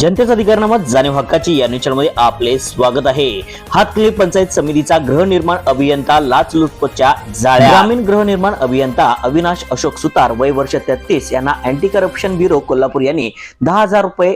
जनतेचा अधिकारनामा जाणीव हक्काची या न्यूजमध्ये आपले स्वागत आहे. हातकली पंचायत समितीचा गृहनिर्माण अभियंता लाचलुचपतच्या जाळ्या ग्रामीण गृहनिर्माण अभियंता अविनाश अशोक सुतार वय वर्ष तेहतीस यांना अँटी करप्शन ब्युरो कोल्हापूर यांनी दहा हजार रुपये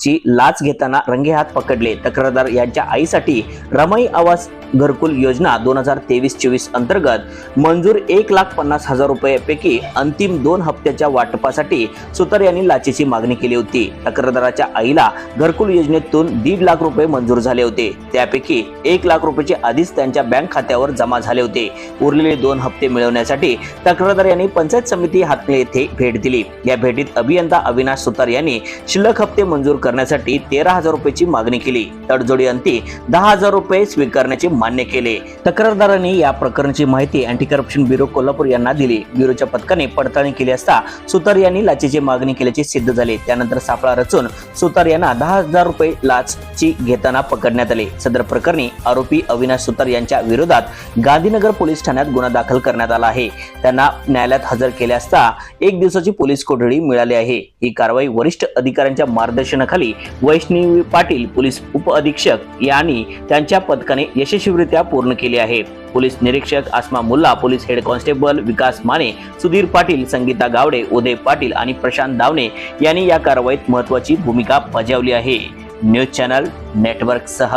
ची लाच घेताना रंगेहात पकडले. तक्रारदार यांच्या आईसाठी रमाई आवास घरकुल योजना दोन हजार तेवीस चोवीस अंतर्गत मंजूर एक लाख पन्नास हजार रुपयापैकी अंतिम दोन हप्त्याच्या वाटपासाठी सुतार यांनी लाचेची मागणी केली होती. तक्रारदाराच्या आई आईला घरकुल योजनेतून दीड लाख रुपये मंजूर झाले होते. त्यापैकी एक लाख रुपयाचे आधीच त्यांच्या बँक खात्यावर जमा झाले होते. उरलेले दोन हप्ते मिळवण्यासाठी तक्रारदार यांनी पंचायत समिती हातले येथे भेट दिली. या भेटीत अभियंता अविनाश सुतार यांनी शिल्लक हप्ते मंजूर करण्यासाठी तेरा हजार रुपयाची मागणी केली. तडजोडी अंती दहा हजार रुपये स्वीकारण्याचे मान्य केले. तक्रारदारांनी या प्रकरणाची माहिती अँटी करप्शन ब्युरो कोल्हापूर यांना दिली. ब्युरोच्या पथकाने पडताळणी केली असता सुतार यांनी लाचेची मागणी केल्याचे सिद्ध झाले. त्यानंतर सापळा रचून सुतार यांना दहा हजार रुपये लाचची घेताना पकडण्यात आले. सदर प्रकरणी आरोपी अविनाश सुतार यांच्या विरोधात गांधीनगर पोलीस ठाण्यात गुन्हा दाखल करण्यात आला आहे. त्यांना न्यायालयात हजर केले असता एक दिवसाची पोलीस कोठडी मिळाली आहे. ही कारवाई वरिष्ठ अधिकाऱ्यांच्या मार्गदर्शनाखाली वैष्णवी पाटील पोलीस उप अधीक्षक यांनी त्यांच्या पथकाने यशस्वीरित्या पूर्ण केली आहे. पोलीस निरीक्षक Asma Mulla police head constable Vikas Mane Sudhir Patil Sangeeta Gawade Uday Patil आणि प्रशांत दावणे यांनी या कारवाईत महत्वाची भूमिका बजावली आहे. न्यूज चॅनल नेटवर्क सह